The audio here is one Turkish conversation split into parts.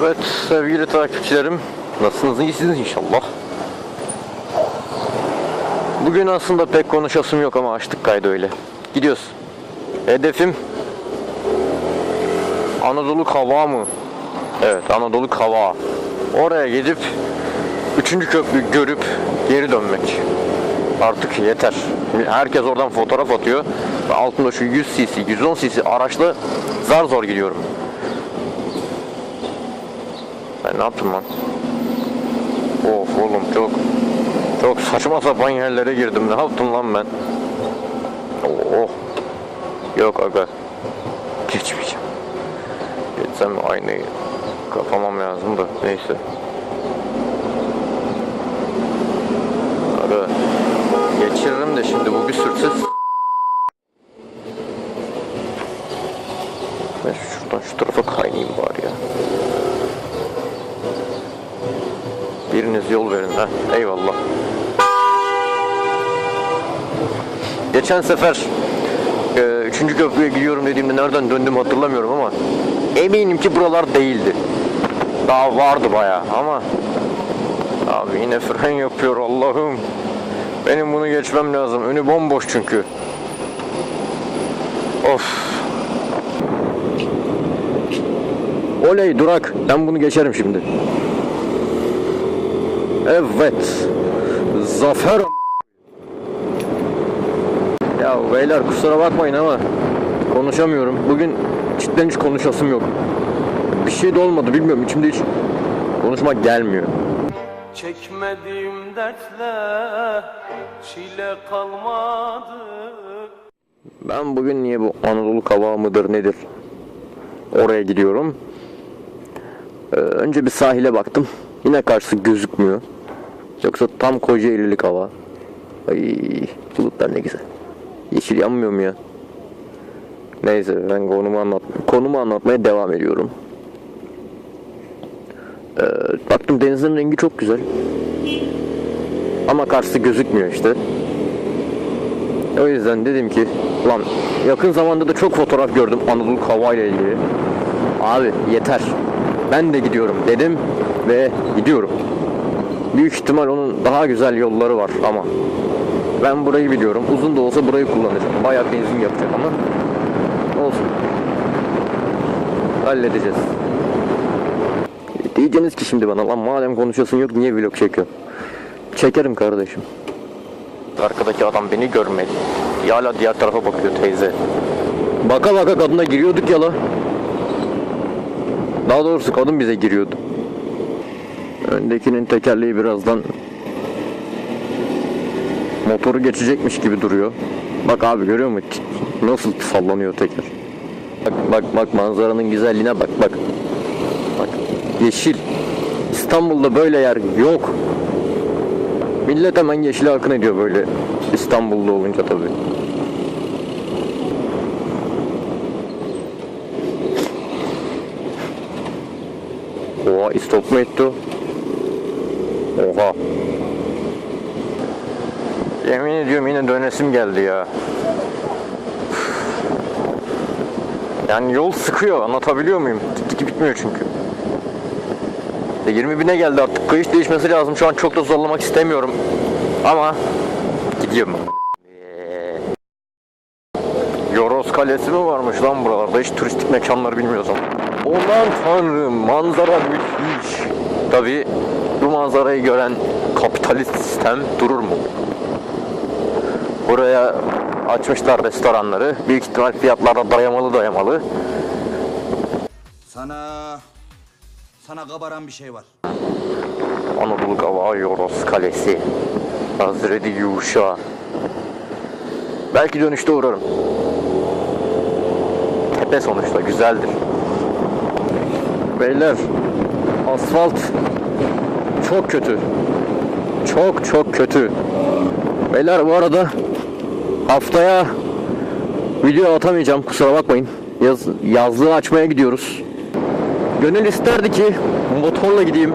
Evet sevgili takipçilerim nasılsınız iyisiniz inşallah. Bugün aslında pek konuşasım yok ama açtık kaydı öyle. Gidiyoruz. Hedefim Anadolu Kava mı? Evet Anadolu Kava. Oraya gidip üçüncü köprüyü görüp geri dönmek. Artık yeter. Herkes oradan fotoğraf atıyor. Altında şu 100 cc, 110 cc araçla zar zor gidiyorum. Ne yaptım lan? Of oğlum çok çok saçma sapan yerlere girdim. Ne yaptım lan ben? Oh. Yok aga. Geçmeyeceğim. Geçsem aynayı kapamam lazım da neyse. Aga geçiririm de şimdi bu bir sürtsüz. Ben şuradan şu tarafa kaynayayım bari ya. Biriniz yol verin ha. Eyvallah. Geçen sefer e, üçüncü köprüye gidiyorum dediğimde nereden döndüm hatırlamıyorum ama eminim ki buralar değildi. Daha vardı bayağı ama abi yine fren yapıyor Allah'ım. Benim bunu geçmem lazım. Önü bomboş çünkü. Of. Oley durak. Ben bunu geçerim şimdi. Evet. Zafer. Ya beyler kusura bakmayın ama konuşamıyorum. Bugün cidden hiç konuşasım yok. Bir şey de olmadı bilmiyorum içimde hiç konuşmak gelmiyor. Çekmediğim dertle çile kalmadı Ben bugün niye bu Anadolu kavağı mıdır nedir? Oraya gidiyorum. Ee, önce bir sahile baktım. Yine karşısı gözükmüyor. Yoksa tam Kocaeli'lik hava. Ay bulutlar ne güzel. Yeşil yanmıyor mu ya? Neyse ben konumu anlat konumu anlatmaya devam ediyorum. Ee, baktım denizin rengi çok güzel. Ama karşısı gözükmüyor işte. O yüzden dedim ki lan yakın zamanda da çok fotoğraf gördüm Anadolu Kava ile ilgili. Abi yeter. Ben de gidiyorum dedim ve gidiyorum. Büyük ihtimal onun daha güzel yolları var ama ben burayı biliyorum. Uzun da olsa burayı kullanacağım. Bayağı benzin yapacak ama olsun. Halledeceğiz. Diyeceğiniz ki şimdi bana lan madem konuşuyorsun yok niye vlog çekiyorsun? Çekerim kardeşim. Arkadaki adam beni görmedi. Ya hala diğer tarafa bakıyor teyze. Baka baka kadına giriyorduk ya la. Daha doğrusu kadın bize giriyordu. Öndekinin tekerleği birazdan motoru geçecekmiş gibi duruyor. Bak abi görüyor musun? Nasıl sallanıyor teker. Bak bak bak manzaranın güzelliğine bak bak. Bak yeşil. İstanbul'da böyle yer yok. Millet hemen yeşile akın ediyor böyle İstanbul'da olunca tabii. Oha istop mu etti? Oha. Yemin ediyorum yine dönesim geldi ya. Yani yol sıkıyor anlatabiliyor muyum? Dik bitmiyor çünkü. E 20 bine geldi artık kayış değişmesi lazım şu an çok da zorlamak istemiyorum. Ama gidiyorum. Yoros Kalesi mi varmış lan buralarda? Hiç turistik mekanlar bilmiyoruz ama. Aman tanrım manzara müthiş. Tabi bu manzarayı gören kapitalist sistem durur mu? Buraya açmışlar restoranları. Büyük ihtimal fiyatlarda dayamalı dayamalı. Sana sana kabaran bir şey var. Anadolu Kava Yoros Kalesi. Hazreti Yuşa. Belki dönüşte uğrarım. Tepe sonuçta güzeldir. Beyler asfalt çok kötü. Çok çok kötü. Beyler bu arada haftaya video atamayacağım kusura bakmayın. Yaz, yazlığı açmaya gidiyoruz. Gönül isterdi ki motorla gideyim.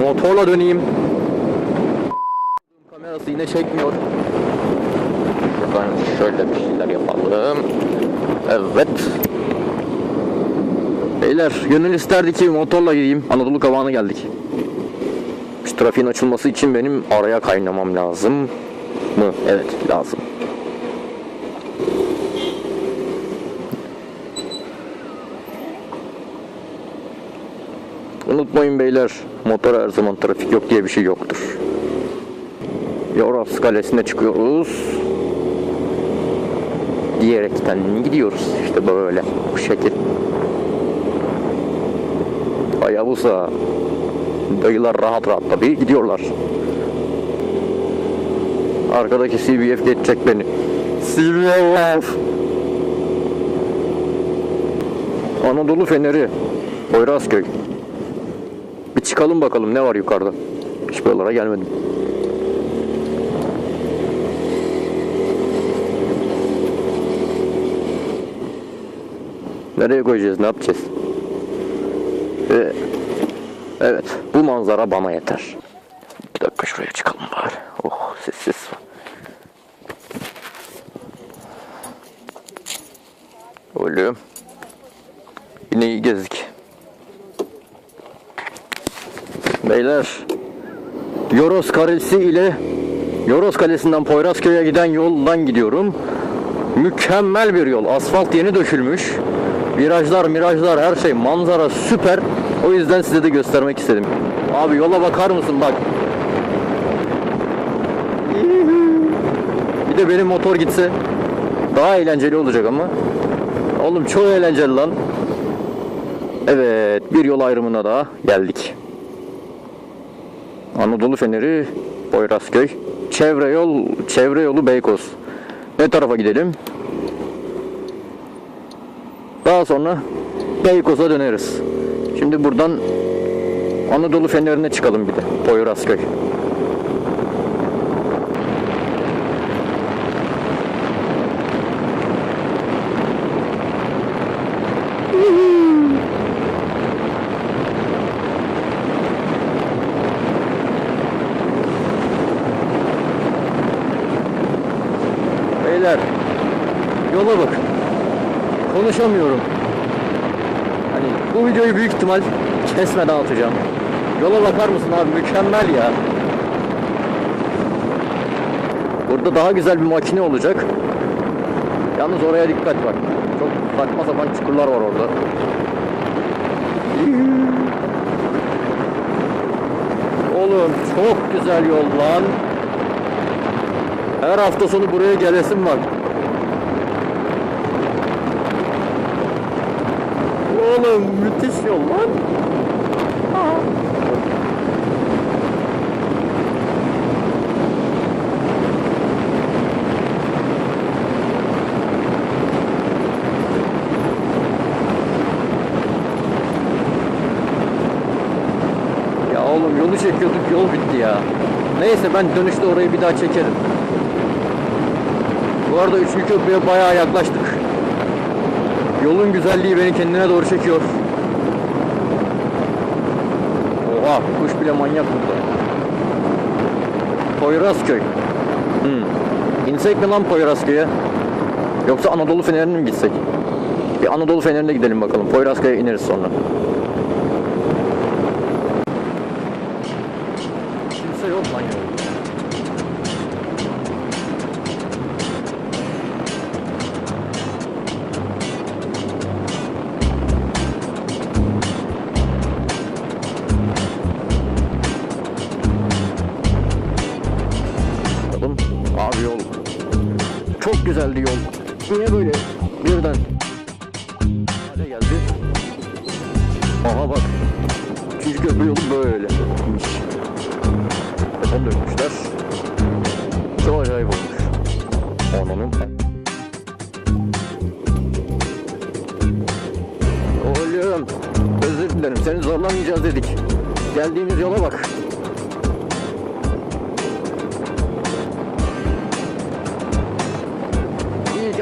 Motorla döneyim. Kamerası yine çekmiyor. Buradan şöyle bir şeyler yapalım. Evet. Beyler gönül isterdi ki motorla gideyim. Anadolu kavağına geldik. Şu trafiğin açılması için benim araya kaynamam lazım mı? Evet lazım. Unutmayın beyler, motor her zaman trafik yok diye bir şey yoktur. Yoros Kalesi'ne çıkıyoruz. Diyerekten gidiyoruz. İşte böyle, bu şekil. Hayabusa. Dayılar rahat rahat tabii gidiyorlar. Arkadaki CBF geçecek beni. CBF! Anadolu Feneri. Poyrazköy. Çıkalım bakalım ne var yukarıda. Hiç buralara gelmedim. Nereye koyacağız? Ne yapacağız? Ee, evet. Bu manzara bana yeter. Bir dakika şuraya çıkalım bari. Oh sessiz. Oğlum. Yine gezdik. Beyler. Yoros Kalesi ile Yoros Kalesi'nden Poyrazköy'e giden yoldan gidiyorum. Mükemmel bir yol. Asfalt yeni dökülmüş. Virajlar, mirajlar, her şey, manzara süper. O yüzden size de göstermek istedim. Abi yola bakar mısın bak. Bir de benim motor gitse daha eğlenceli olacak ama. Oğlum çok eğlenceli lan. Evet, bir yol ayrımına daha geldik. Anadolu Feneri, Poyrazköy. Çevre yol, çevre yolu Beykoz. Ne tarafa gidelim? Daha sonra Beykoz'a döneriz. Şimdi buradan Anadolu Feneri'ne çıkalım bir de. Poyrazköy. Beyler yola bakın. Konuşamıyorum. Hani bu videoyu büyük ihtimal kesmeden atacağım. Yola bakar mısın abi mükemmel ya. Burada daha güzel bir makine olacak. Yalnız oraya dikkat bak. Çok saçma sapan çukurlar var orada. Oğlum çok güzel yol lan. Her hafta sonu buraya gelesim var. Oğlum müthiş yol lan. Ya oğlum yolu çekiyorduk yol bitti ya. Neyse ben dönüşte orayı bir daha çekerim. Bu arada üçlü köprüye bayağı yaklaştık. Yolun güzelliği beni kendine doğru çekiyor. Oha kuş bile manyak burada. Poyrazköy. Hmm. İnsek mi lan Poyrazköy'e? Yoksa Anadolu Feneri'ne mi gitsek? Bir Anadolu Feneri'ne gidelim bakalım. Poyrazköy'e ineriz sonra. Çok güzeldi yol. Niye böyle birden hale geldi? Aha bak. Üçüncü köprü yolu böyle. Beton dökmüşler. Çok acayip olmuş. Ananın. Oğlum. Özür dilerim. Seni zorlamayacağız dedik. Geldiğimiz yola bak.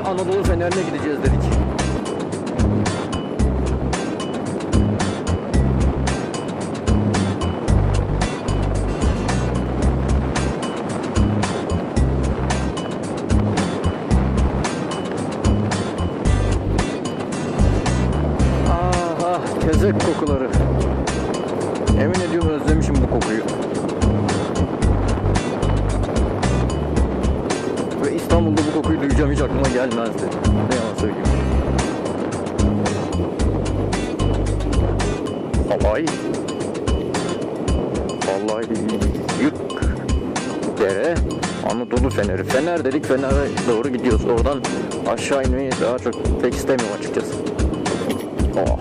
İyi ki Anadolu Fener'ine gideceğiz dedik. Aha kokuları. Emin ediyorum özlemişim bu kokuyu. Gelmezdi. Ne yalan söyleyeyim. Vallahi. Vallahi yük. Dere. Anadolu Feneri. Fener dedik Fener'e doğru gidiyoruz. Oradan aşağı inmeyi daha çok pek istemiyorum açıkçası. Oh.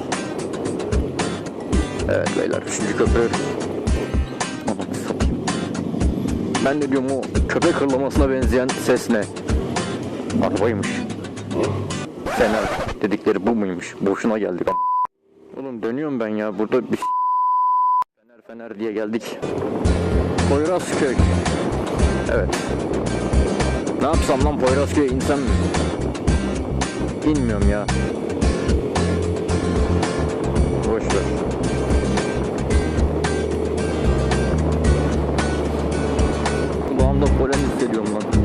Evet beyler üçüncü köprü. Ben de diyorum o köpek hırlamasına benzeyen ses ne? Arabaymış. Fener dedikleri bu muymuş? Boşuna geldik. Oğlum dönüyorum ben ya. Burada bir Fener Fener diye geldik. Poyrazköy. Evet. Ne yapsam lan Poyrazköy'e insem mi? İnmiyorum ya. Boş ver. Kulağımda polen hissediyorum lan.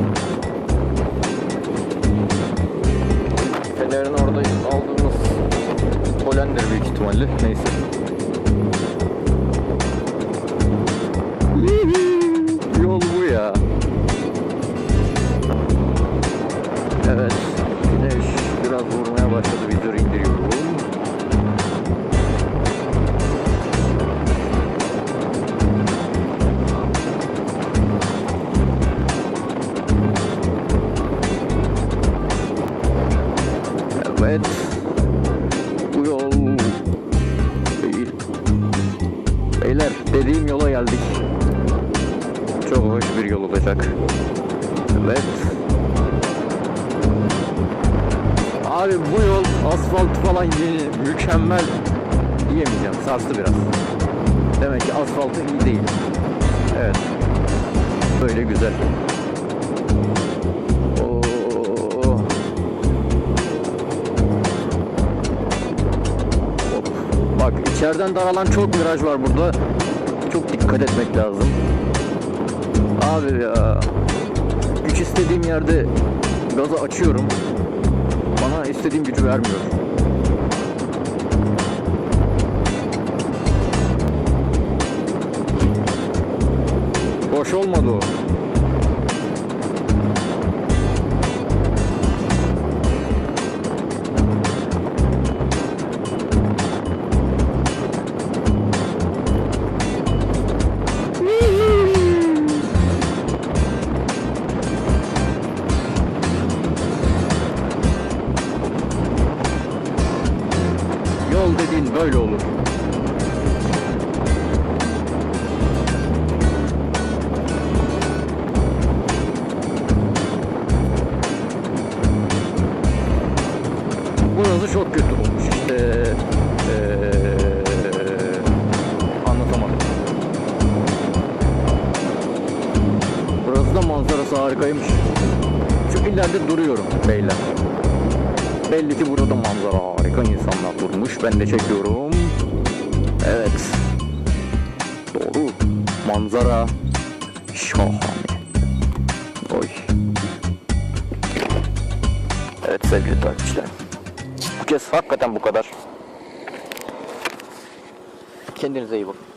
Fener'in orada aldığımız polendir büyük ihtimalle. Neyse. Yol bu ya. Evet. Güneş biraz vurmaya başladı. Evet. Bu yol değil. Beyler dediğim yola geldik. Çok hoş bir yol olacak. Evet. Abi bu yol asfalt falan yeni, mükemmel diyemeyeceğim. Sarstı biraz. Demek ki asfaltı iyi değil. Evet. Böyle güzel. İçeriden daralan çok viraj var burada. Çok dikkat etmek lazım. Abi ya. Güç istediğim yerde gazı açıyorum. Bana istediğim gücü vermiyor. Boş olmadı o. Yol dediğin böyle olur. Burası çok kötü olmuş işte. Burası da manzarası harikaymış. Şu ileride duruyorum beyler. Belli ki burada manzara harika insanlar durmuş. Ben de çekiyorum. Evet. Doğru. Manzara şahane. Oy. Evet sevgili takipçiler. Bu kez hakikaten bu kadar. Kendinize iyi bakın.